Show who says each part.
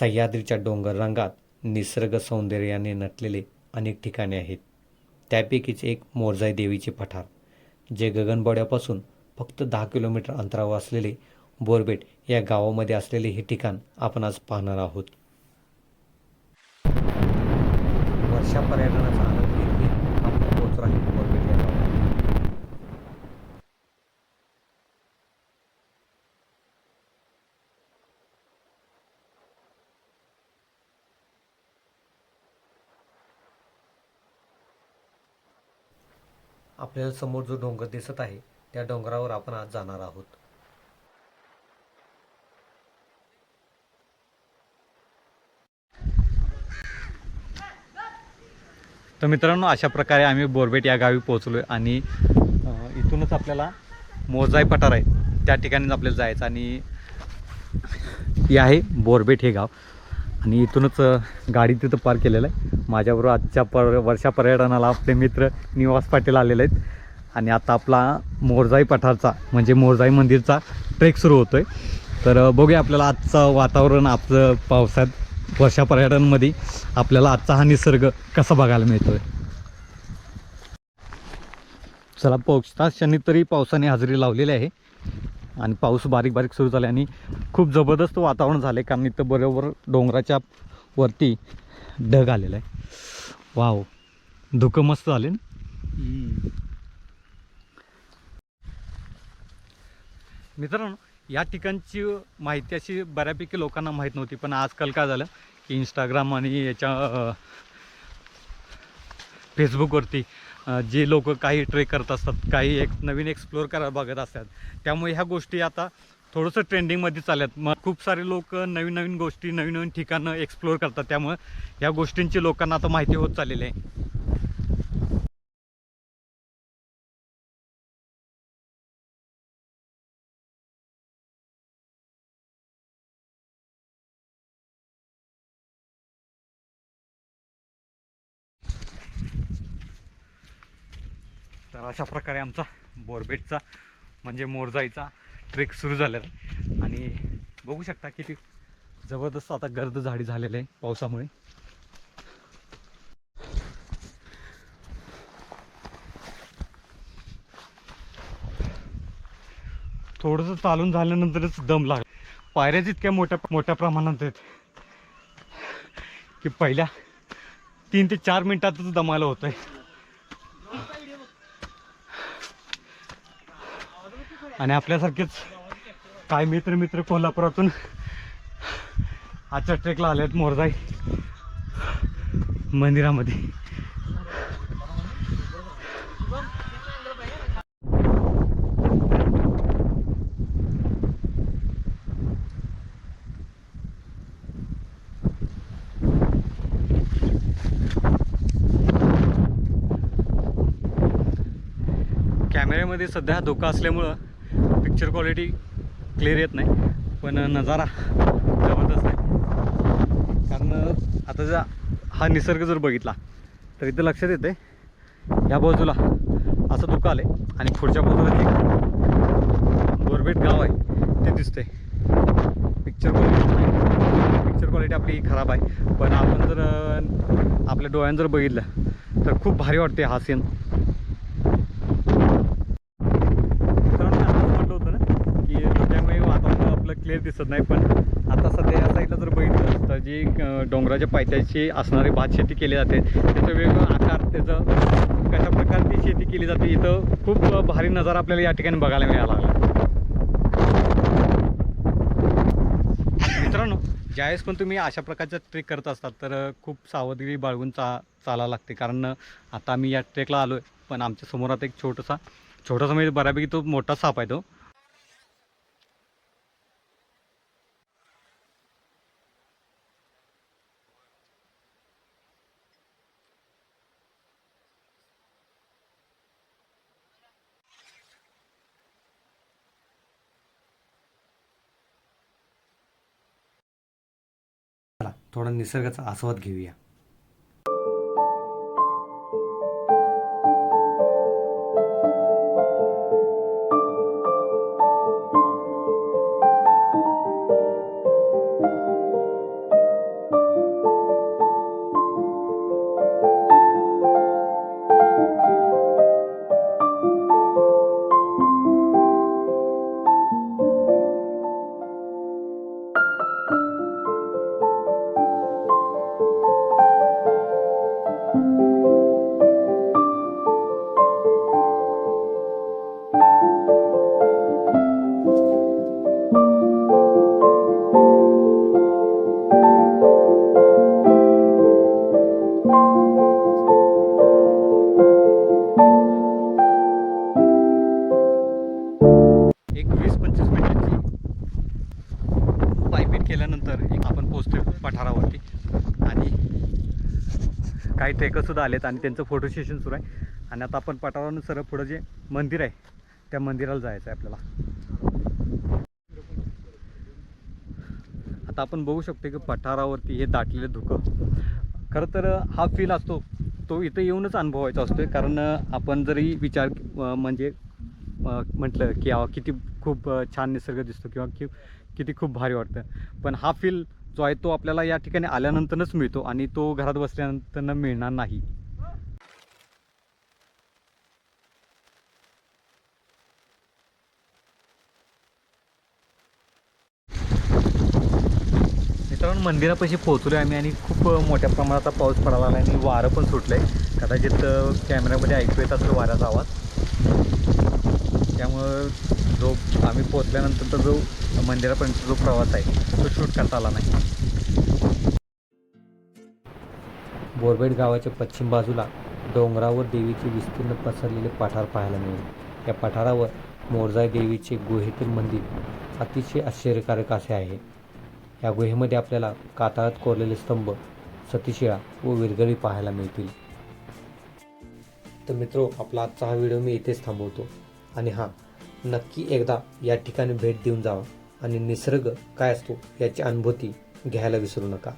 Speaker 1: सह्याद्रीच्या डोंगर रंगात निसर्ग सौंदर्याने नटलेले अनेक ठिकाणे आहेत. त्यापैकीच एक मोरजाई देवीचे पठार जे गगनबावड्यापासून फक्त दहा किलोमीटर अंतरावर असलेले बोरबेट या गावामध्ये असलेले हे ठिकाण आपण आज पाहणार आहोत. वर्षा पर्यटनाचा आनंद घेत आपण पोहोचलो बोरबेट या गावात आपल्याला समोर जो डोंगर दिसत आहे त्या डोंगरावर आपण आज जाणार आहोत.
Speaker 2: तर मित्रांनो अशा प्रकारे आम्ही बोरबेट या गावी पोहोचलो आहे आणि इथूनच आपल्याला मोजाई पठार आहे. त्या ठिकाणीच आपल्याला जायचं आणि हे आहे बोरबेट हे गाव. आणि इथूनच गाडी तिथं पार्क केलेलं आहे. माझ्याबरोबर आजच्या पर वर्षा पर्यटनाला आपले मित्र निवास पाटील आलेले आहेत. आणि आता आपला मोरजाई पठारचा म्हणजे मोरजाई मंदिरचा ट्रेक सुरू होतो आहे तर बघूया आपल्याला आजचं वातावरण आपलं पावसात वर्षा पर्यटनमध्ये आपल्याला आजचा हा निसर्ग कसा बघायला मिळतोय? चला पावसात शनी तरी पावसाने हजेरी लावलेली आहे. आणि पाऊस बारीक बारीक सुरू झाला आणि खूप जबरदस्त वातावरण झालं आहे कारण इथं बरोबर डोंगराच्या वरती ढग आलेला आहे. वाव. धुकं मस्त झाले ना? मित्रांनो या ठिकाणची माहिती अशी बऱ्यापैकी लोकांना माहीत नव्हती पण आजकाल काय झालं की इंस्टाग्राम आणि याच्या फेसबुकवरती जे लोक काही ट्रेक करत असतात काही एक नवीन एक्सप्लोअर करा बघत असतात त्यामुळे ह्या गोष्टी आता थोडंसं ट्रेंडिंगमध्ये चालल्यात. मग खूप सारे लोक नवीन नवीन गोष्टी नवीन नवीन ठिकाणं एक्सप्लोअर करतात. त्यामुळे ह्या गोष्टींची लोकांना आता माहिती होत चाललेली आहे. तर अशा प्रकारे आमचा बोरबेटचा म्हणजे मोरजाईचा ट्रेक सुरू झालेला आहे. आणि बघू शकता किती जबरदस्त आता गर्द झाडी झालेलं आहे पावसामुळे. थोडंसं चालून झाल्यानंतरच दम लागला. पायऱ्याच इतक्या मोठ्या मोठ्या प्रमाणात आहेत की पहिल्या तीन ते चार मिनिटातच दमायला होतं आहे आणि आपल्यासारखेच काय मित्र मित्र कोल्हापुरातून आजच्या ट्रेकला आले आहेत मोरजाई मंदिरामध्ये. कॅमेऱ्यामध्ये सध्या धोका असल्यामुळं पिक्चर क्वालिटी क्लिअर येत नाही पण नजारा जबरदस्त आहे. कारण आता जर हा निसर्ग जर बघितला तर इथं लक्षात येते ह्या बाजूला असं दुःख आलं आहे आणि पुढच्या बाजूला जे बोरबेट गाव आहे ते दिसते पिक्चर क्वालिटी पिक्चर क्वालिटी आपली खराब आहे पण आपण जर आपल्या डोळ्यानं जर बघितलं तर खूप भारी वाटते हा सीन मित्रांनो, मी आताच म्हटलं होतं ना की त्यामुळे वातावरण आपलं क्लिअर दिसत नाही पण आता सध्या या साईडला जर बघितलं तर जी डोंगराच्या पायथ्याची असणारी भात शेती केली जाते त्याचा वेगवेगळा आकार त्याचं कशा प्रकारची शेती केली जाते इथं खूप भारी नजारा आपल्याला या ठिकाणी बघायला मिळाला. लागला मित्रांनो ज्यावेळेस पण तुम्ही अशा प्रकारचा ट्रेक करत असतात तर खूप सावधगिरी बाळगून चा चालावं लागते. कारण आता आम्ही या ट्रेकला आलो आहे पण आमच्यासमोर आता एक छोटासा छोटासा म्हणजे बऱ्यापैकी तो मोठा साप आहे तो
Speaker 1: चला थोडा निसर्गाचा आस्वाद घेऊया.
Speaker 2: वीस पंचवीस मिनिटाची पायपिंग केल्यानंतर एक आपण पोचतो पठारावरती. आणि काही ट्रेकरसुद्धा आलेत आणि त्यांचं फोटो सेशन सुरू आहे. आणि आता आपण पठारावरून सरळ पुढं जे मंदिर आहे त्या मंदिराला जायचं आहे आपल्याला. आता आपण बघू शकतो की पठारावरती हे दाटलेलं धुकं खरं तर हा फील असतो. तो इथं येऊनच अनुभवायचा असतो कारण आपण जरी विचार म्हणजे म्हटलं की किती खूप छान निसर्ग दिसतो किंवा कि किती खूप भारी वाटतं. पण हा फील जो आहे तो आपल्याला या ठिकाणी आल्यानंतरच मिळतो आणि तो घरात बसल्यानंतर मिळणार नाही. मित्रांनो मंदिरापाशी पोहोचलो आहे आम्ही आणि खूप मोठ्या प्रमाणात पाऊस पडायला लागला आणि वारं पण सुटलं आहे कदाचित कॅमेऱ्यामध्ये ऐकू येत असेल वाऱ्याचा आवाज. त्यामुळं जो आम्ही पोहोचल्यानंतरचा जो मंदिरापर्यंत जो प्रवास आहे तो शूट करता आला नाही.
Speaker 1: बोरबेट गावाच्या पश्चिम बाजूला डोंगरावर देवीचे विस्तीर्ण पसरलेले पठार पाहायला मिळेल. या पठारावर मोरजाई देवीचे गुहेतील मंदिर अतिशय आश्चर्यकारक असे आहे. या गुहेमध्ये आपल्याला कातळात कोरलेले स्तंभ सतीशिळा व विरगळी पाहायला मिळतील. तर मित्रो आपला आजचा हा व्हिडिओ मी इथेच थांबवतो. आणि हां नक्की एकदा या ठिकाणी भेट देऊन जावा. आणि निसर्ग काय असतो याची अनुभूती घ्यायला विसरू नका.